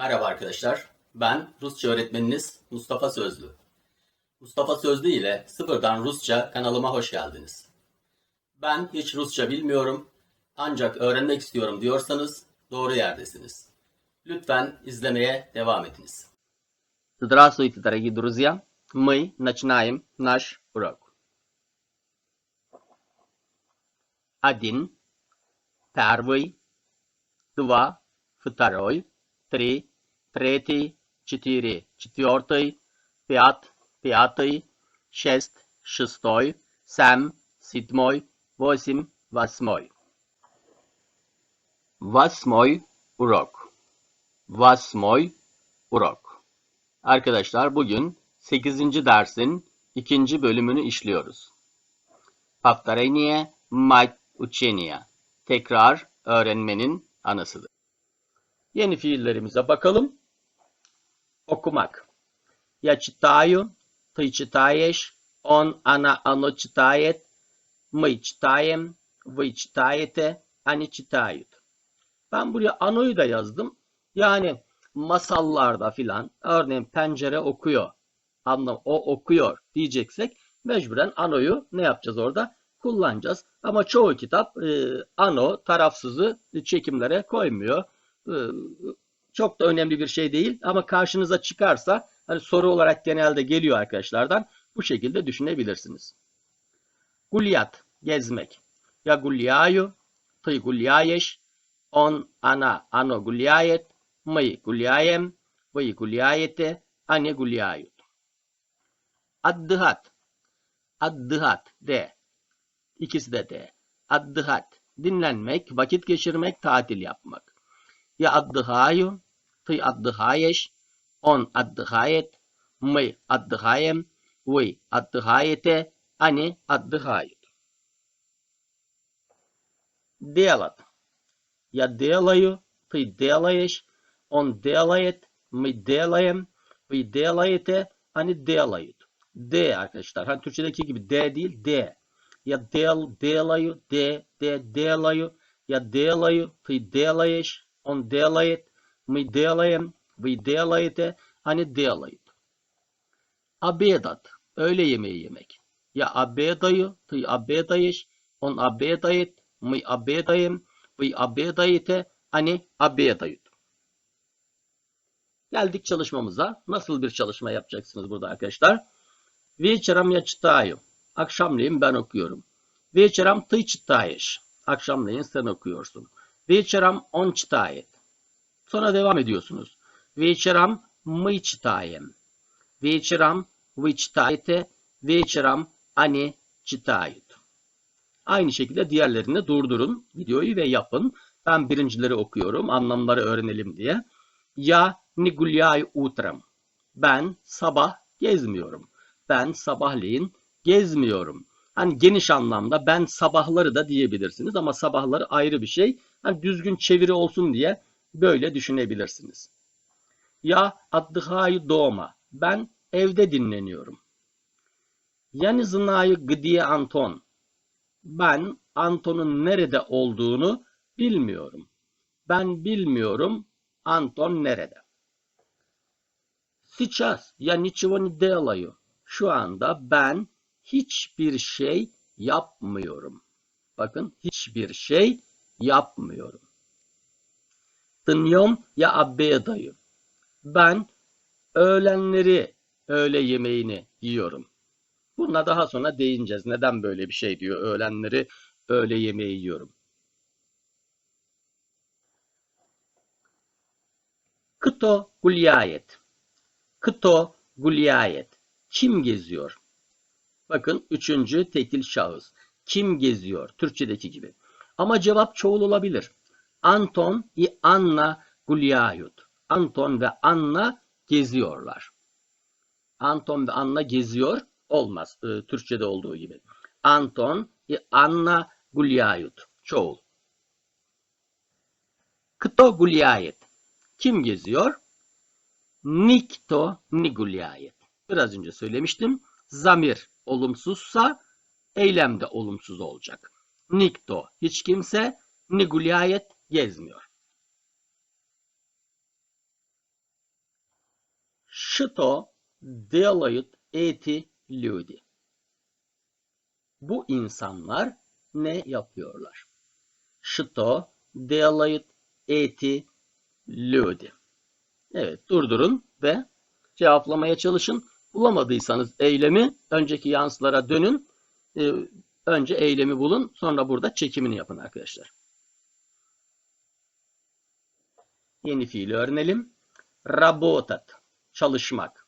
Merhaba arkadaşlar. Ben Rusça öğretmeniniz Mustafa Sözlü. Mustafa Sözlü ile Sıfırdan Rusça kanalıma hoş geldiniz. Ben hiç Rusça bilmiyorum ancak öğrenmek istiyorum diyorsanız doğru yerdesiniz. Lütfen izlemeye devam ediniz. Здравствуйте, дорогие друзья! Мы начинаем наш урок. Один, первый, два, второй, три, третий, четыре, четвертый, пять, пятый, шесть, шестой, семь, седьмой, восемь, восьмой. Восьмой урок. Восьмой урок. Arkadaşlar bugün 8. dersin 2. bölümünü işliyoruz. Повторение – мать учения. Tekrar öğrenmenin anasıdır. Yeni fiillerimize bakalım. Okumak. Я читаю, ты читаешь, он, она, оно читает, мы читаем, вы читаете, они читают. Ben buraya anoyu da yazdım. Yani masallarda filan örneğin pencere okuyor. Anlam o okuyor diyeceksek mecburen anoyu ne yapacağız orada? Kullanacağız. Ama çoğu kitap e, ano tarafsızı çekimlere koymuyor. E, çok da önemli bir şey değil ama karşınıza çıkarsa hani soru olarak genelde geliyor arkadaşlardan. Bu şekilde düşünebilirsiniz. Gulyat, gezmek. Ya gulyayu, tı gulyayeş, on ana ano gulyayet, mıy gulyayem, vıy gulyayete, ane gulyayut. Addıhat, addıhat, de. İkisi de de. Addıhat, dinlenmek, vakit geçirmek, tatil yapmak. Ya addıhayu, ты отдыхаешь, он отдыхает, мы отдыхаем, вы отдыхаете, они отдыхают. Делать. Я делаю, ты делаешь, он делает, мы делаем, вы делаете, они делают. D arkadaşlar. Hani Türkçedeki gibi D değil, D. Я дел, делаю, D, D, делаю. Я делаю, ты делаешь, он делает, мы делаем, вы делаете, они делают. Обедать. Öğle yemeği yemek. Я обедаю, ты обедаешь, он обедает, мы обедаем, вы обедаете, они обедают. Geldik çalışmamıza. Nasıl bir çalışma yapacaksınız burada arkadaşlar? Вечером я читаю. Akşamleyin ben okuyorum. Вечером ты читаешь. Akşamleyin sen okuyorsun. Вечером он читает. Sonra devam ediyorsunuz. Вечером мы читаем. Вечером вы читаете. Вечером они читают. Aynı şekilde diğerlerini durdurun videoyu ve yapın. Ben birincileri okuyorum anlamları öğrenelim diye. Я не гуляю утром. Ben sabah gezmiyorum. Ben sabahleyin gezmiyorum. Hani geniş anlamda ben sabahları da diyebilirsiniz ama sabahları ayrı bir şey. Hani düzgün çeviri olsun diye böyle düşünebilirsiniz. Ya отдыхаю дома. Ben evde dinleniyorum. Я не знаю, где Anton. Ben Anton'un nerede olduğunu bilmiyorum. Ben bilmiyorum Anton nerede. Сейчас я ничего не делаю. Şu anda ben hiçbir şey yapmıyorum. Bakın hiçbir şey yapmıyorum. Dınıyorum ya abbeyadayım. Ben öğlenleri öğle yemeğini yiyorum. Buna daha sonra değineceğiz. Neden böyle bir şey diyor öğlenleri öğle yemeği yiyorum. Kıto Gulyayet. Kıto Gulyayet. Kim geziyor? Bakın üçüncü tekil şahıs. Kim geziyor? Türkçedeki gibi. Ama cevap çoğul olabilir. Anton i Anna Gulyayut. Anton ve Anna geziyorlar. Anton ve Anna geziyor olmaz. E, Türkçe'de olduğu gibi. Anton i Anna Gulyayut. Çoğul. Kto Gulyayet. Kim geziyor? Nikto Nigulyayet. Biraz önce söylemiştim. Zamir olumsuzsa eylem de olumsuz olacak. Nikto hiç kimse, ni gulyayet gezmiyor. Что делают эти люди? Bu insanlar ne yapıyorlar? Что делают эти люди? Evet, durdurun ve cevaplamaya çalışın. Bulamadıysanız eylemi önceki yansılara dönün. Ee, önce eylemi bulun, sonra burada çekimini yapın arkadaşlar. Yeni fiili öğrenelim. Работать, çalışmak.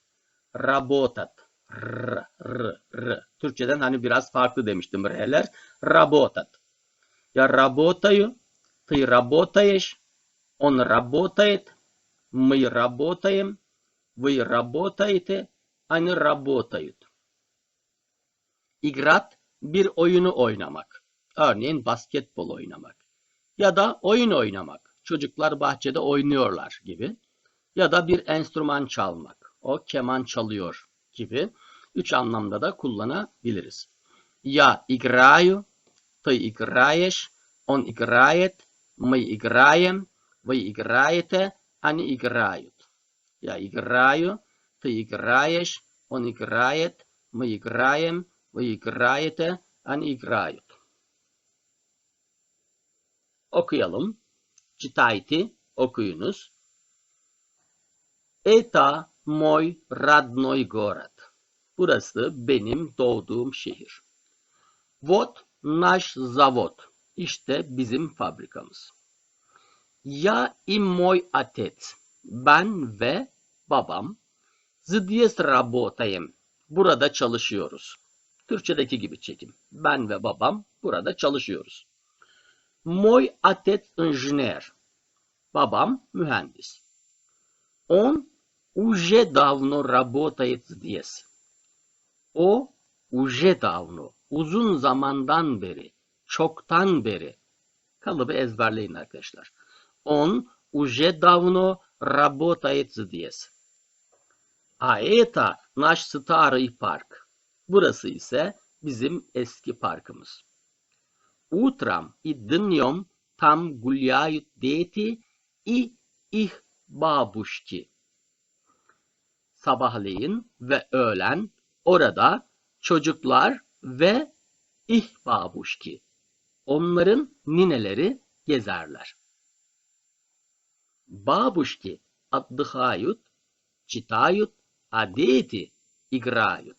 Работать, r, r, r. Türkçeden hani biraz farklı demiştim r'ler. Работать. Я работаю, ты работаешь, он работает, мы работаем, вы работаете, они работают. Играть bir oyunu oynamak. Örneğin basketbol oynamak. Ya da oyun oynamak. Çocuklar bahçede oynuyorlar gibi. Ya da bir enstrüman çalmak. O keman çalıyor gibi. Üç anlamda da kullanabiliriz. Я играю, ты играешь, он играет, мы играем, вы играете, они играют. Я играю, ты играешь, он играет, мы играем, вы играете, они играют. Okuyalım. Читайте, okuyunuz. Это мой родной город. Burası benim doğduğum şehir. Вот наш завод. İşte bizim fabrikamız. Я и мой отец. Ben ve babam. Здесь работаем. Burada çalışıyoruz. Türkçedeki gibi çekim. Ben ve babam burada çalışıyoruz. Мой отец инженер. Babam mühendis. Он уже давно работает здесь. O уже давно, uzun zamandan beri, çoktan beri. Kalıbı ezberleyin arkadaşlar. Он уже давно работает здесь. А это наш старый парк. Burası ise bizim eski parkımız. Утром и днем там гуляют дети и их бабушки. Sabahleyin ve öğlen orada çocuklar ve ih babuşki. Onların nineleri gezerler. Бабушки отдыхают, читают, а дети играют.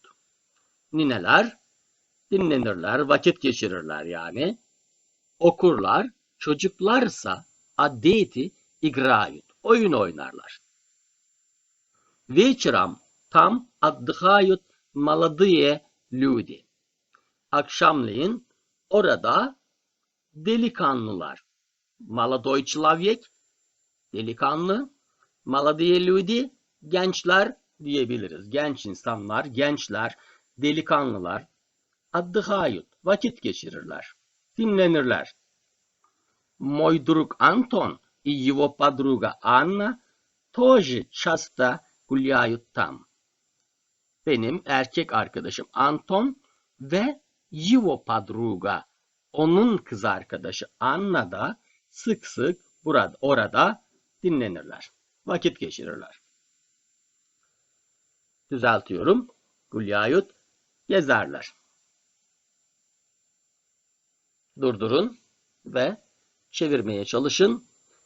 Nineler dinlenirler, vakit geçirirler yani. Okurlar, çocuklarsa а дети играют, oyun oynarlar. Вечером там отдыхают молодые люди. Akşamleyin orada delikanlılar. Молодой человек, delikanlı. Молодые люди, gençler diyebiliriz. Genç insanlar, gençler, delikanlılar. Отдыхают, vakit geçirirler. Dinlenirler. Мой друг Антон и его подруга Анна тоже часто гуляют там. Benim erkek arkadaşım Anton ve его подруга, onun kız arkadaşı Anna da sık sık burada, orada dinlenirler. Vakit geçirirler. Düzeltiyorum. Gulyayut gezerler. Durdurun ve çevirmeye çalışın.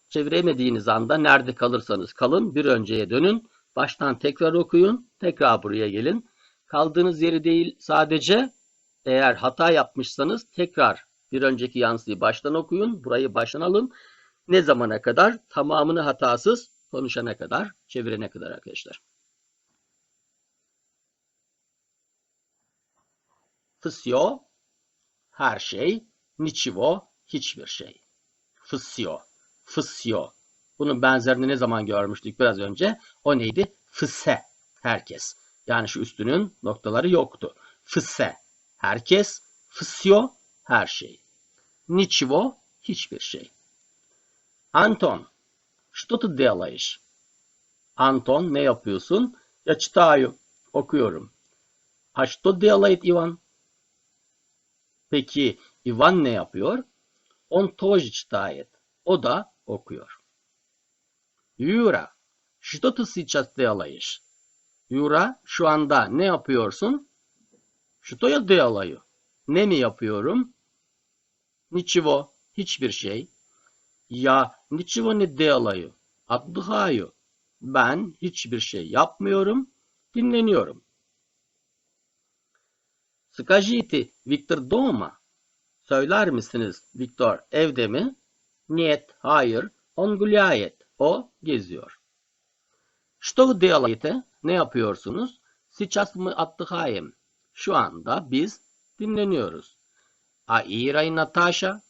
Çeviremediğiniz anda nerede kalırsanız kalın bir önceye dönün. Baştan tekrar okuyun. Tekrar buraya gelin. Kaldığınız yeri değil sadece eğer hata yapmışsanız tekrar bir önceki yansıyı baştan okuyun. Burayı baştan alın. Ne zamana kadar? Tamamını hatasız konuşana kadar, çevirene kadar arkadaşlar. Fısyo, her şey. Niçivo, hiçbir şey. Fısyo, fısyo. Bunun benzerini ne zaman görmüştük biraz önce? O neydi? Fıse, herkes. Yani şu üstünün noktaları yoktu. Fıse, herkes. Fısyo, her şey. Niçivo, hiçbir şey. Anton, что ты делаешь? Anton, ne yapıyorsun? Я читаю, okuyorum. А что делает Иван? Peki Ivan ne yapıyor? Он тоже читает. O da okuyor. Юра, что ты сейчас делаешь? Yura şu anda ne yapıyorsun? Что я делаю? Ne mi yapıyorum? Ничего. Hiçbir şey. Я ничего не делаю. Отдыхаю. Ben hiçbir şey yapmıyorum. Dinleniyorum. Скажите, Виктор дома? Söyler misiniz Viktor evde mi? Нет, hayır. Он гуляет. O geziyor. Что вы делаете? Ne yapıyorsunuz? Сейчас мы отдыхаем. Şu anda biz dinleniyoruz. А Ира и Наташа?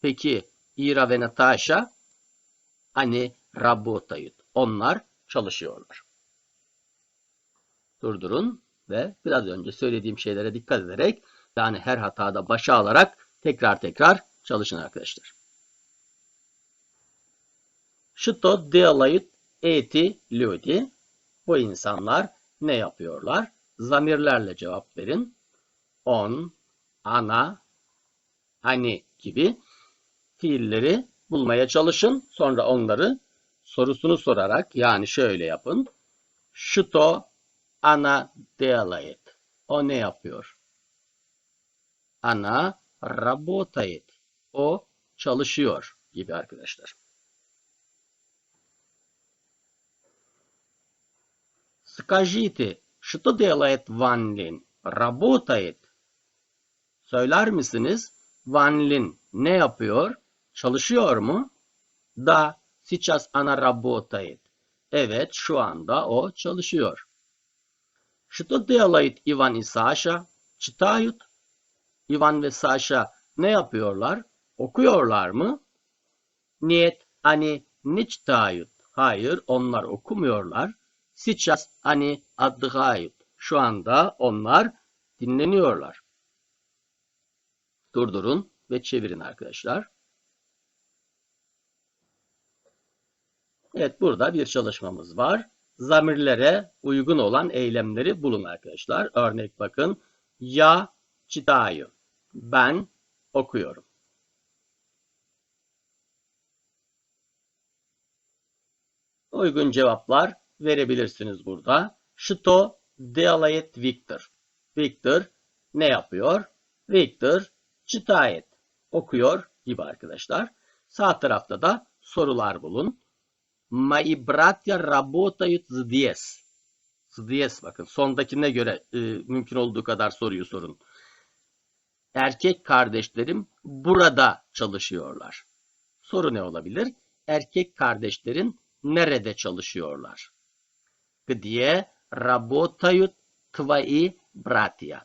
Peki Ira ve Natasha? Hani работают. Onlar çalışıyorlar. Durdurun ve biraz önce söylediğim şeylere dikkat ederek yani her hatada başa alarak tekrar tekrar çalışın arkadaşlar. Şito dialayit eti lüdi. Bu insanlar ne yapıyorlar? Zamirlerle cevap verin. On, ana, hani gibi fiilleri bulmaya çalışın. Sonra onları sorusunu sorarak yani şöyle yapın. Şito ana делает? O ne yapıyor? Ana работает. O çalışıyor gibi arkadaşlar. Скажите, что делает Ван Лин? Работает. Söyler misiniz? Van Lin ne yapıyor? Çalışıyor mu? Da, сейчас она работает. Evet, şu anda o çalışıyor. Что делает Иван и Саша? Читают. Ivan ve Sasha ne yapıyorlar? Okuyorlar mı? Нет, они не читают. Hayır, onlar okumuyorlar. Сейчас они отдыхают. Şu anda onlar dinleniyorlar. Durdurun ve çevirin arkadaşlar. Evet burada bir çalışmamız var. Zamirlere uygun olan eylemleri bulun arkadaşlar. Örnek bakın. Ya читаю. Ben okuyorum. Uygun cevaplar verebilirsiniz burada. Что делает Виктор? Victor ne yapıyor? Victor читает. Okuyor gibi arkadaşlar. Sağ tarafta da sorular bulun. Мои братья работают здесь. Здесь bakın. Sondakine göre e, mümkün olduğu kadar soruyu sorun. Erkek kardeşlerim burada çalışıyorlar. Soru ne olabilir? Erkek kardeşlerin nerede çalışıyorlar? Где работают твои братья?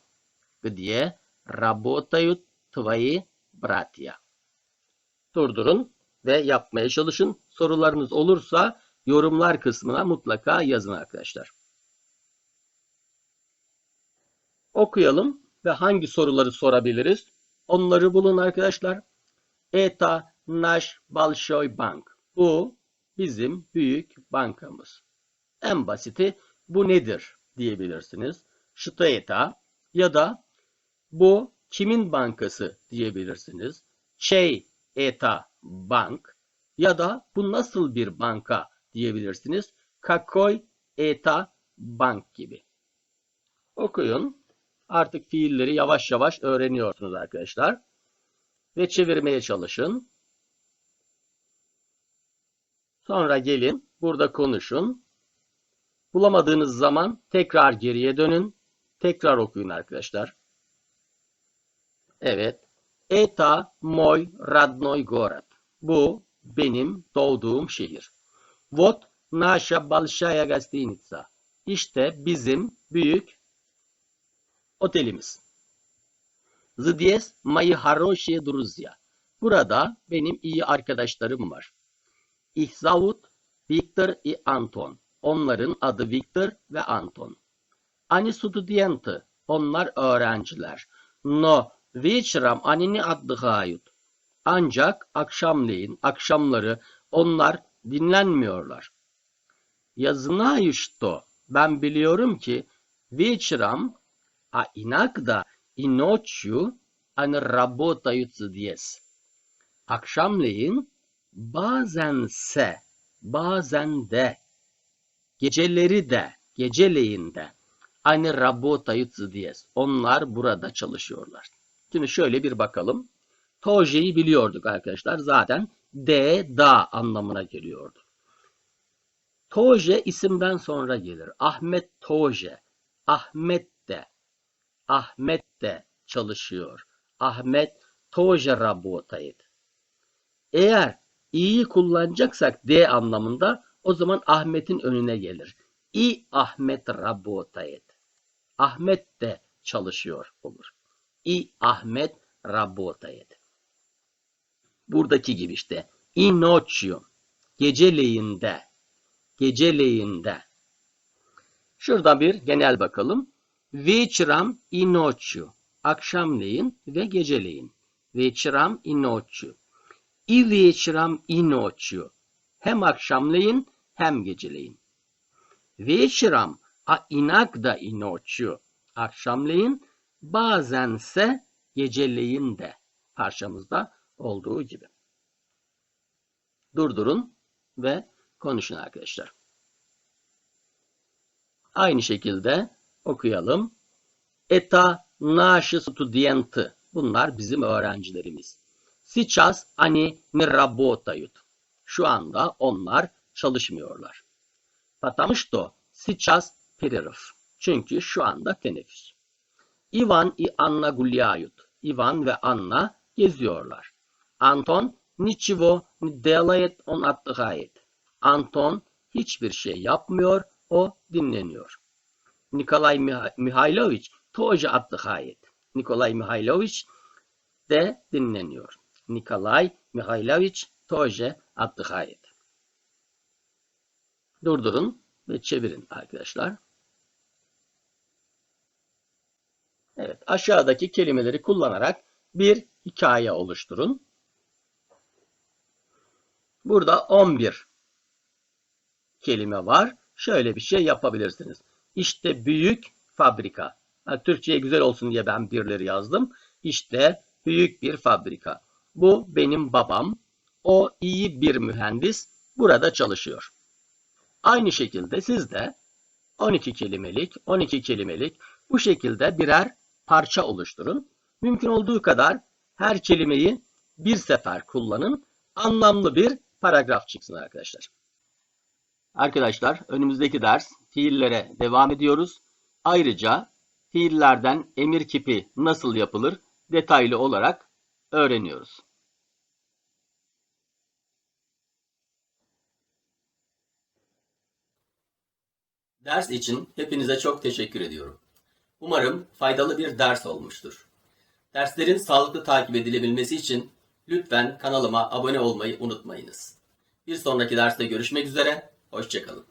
Где работают твои братья? Durdurun ve yapmaya çalışın. Sorularınız olursa yorumlar kısmına mutlaka yazın arkadaşlar. Okuyalım ve hangi soruları sorabiliriz? Onları bulun arkadaşlar. ETA Naş Balşoy Bank. Bu bizim büyük bankamız. En basiti bu nedir diyebilirsiniz. Şteta ya da bu kimin bankası diyebilirsiniz. Şey eta bank ya da bu nasıl bir banka diyebilirsiniz. Kakoy eta bank gibi. Okuyun. Artık fiilleri yavaş yavaş öğreniyorsunuz arkadaşlar. Ve çevirmeye çalışın. Sonra gelin burada konuşun. Bulamadığınız zaman tekrar geriye dönün. Tekrar okuyun arkadaşlar. Evet. Eta moj radnoy город. Bu benim doğduğum şehir. Вот наша большая гостиница. İşte bizim büyük otelimiz. Здесь мои хорошие друзья. Burada benim iyi arkadaşlarım var. Их зовут Виктор и Антон. Onların adı Victor ve Anton. Они студенты. Onlar öğrenciler. Но вечером они не отдыхают. Ancak akşamleyin, akşamları onlar dinlenmiyorlar. Я знаю, что ben biliyorum ki вечером, а иногда и ночью они работают здесь. Akşamleyin bazense, bazen de, geceleri de, Geceleyinde. Aynı работают здесь. Onlar burada çalışıyorlar. Şimdi şöyle bir bakalım. Toje'yi biliyorduk arkadaşlar. Zaten D, da anlamına geliyordu. Toje isimden sonra gelir. Ahmet Toje. Ahmet de. Ahmet de çalışıyor. Ahmet Toje rabotaydı. Eğer i'yi kullanacaksak D anlamında o zaman Ahmet'in önüne gelir. İ Ahmet rabotaydı. Ahmet de çalışıyor olur. İ Ahmet работает. Buradaki gibi işte. I nocью. Geceleyinde. Geceleyinde. Şurada bir genel bakalım. Вечером и ночью. Akşamleyin ve geceleyin. Вечером и ночью. И вечером и ночью. Hem akşamleyin hem geceleyin. Вечером, а иногда и ночью. Akşamleyin, bazense geceleyin de. Parçamızda olduğu gibi. Durdurun ve konuşun arkadaşlar. Aynı şekilde okuyalım. Eta наши студенты. Bunlar bizim öğrencilerimiz. Сейчас они не работают. Şu anda onlar çalışmıyorlar. Потому что сейчас перерыв. Çünkü şu anda teneffüs. Ivan i Anna Gulyayut. Ivan ve Anna geziyorlar. Anton niçivo ni delayet on attıgayet. Anton hiçbir şey yapmıyor, o dinleniyor. Nikolay Mih Mihailoviç toji. Nikolay Mihailoviç de dinleniyor. Nikolay Mihailoviç toji attıgayet. Durdurun ve çevirin arkadaşlar. Evet, aşağıdaki kelimeleri kullanarak bir hikaye oluşturun. Burada 11 kelime var. Şöyle bir şey yapabilirsiniz. İşte büyük fabrika. Ha, Türkçe'ye güzel olsun diye ben birleri yazdım. İşte büyük bir fabrika. Bu benim babam. O iyi bir mühendis. Burada çalışıyor. Aynı şekilde siz de 12 kelimelik, 12 kelimelik bu şekilde birer parça oluşturun. Mümkün olduğu kadar her kelimeyi bir sefer kullanın. Anlamlı bir paragraf çıksın arkadaşlar. Arkadaşlar önümüzdeki ders fiillere devam ediyoruz. Ayrıca fiillerden emir kipi nasıl yapılır detaylı olarak öğreniyoruz. Ders için hepinize çok teşekkür ediyorum. Umarım faydalı bir ders olmuştur. Derslerin sağlıklı takip edilebilmesi için lütfen kanalıma abone olmayı unutmayınız. Bir sonraki derste görüşmek üzere, hoşçakalın.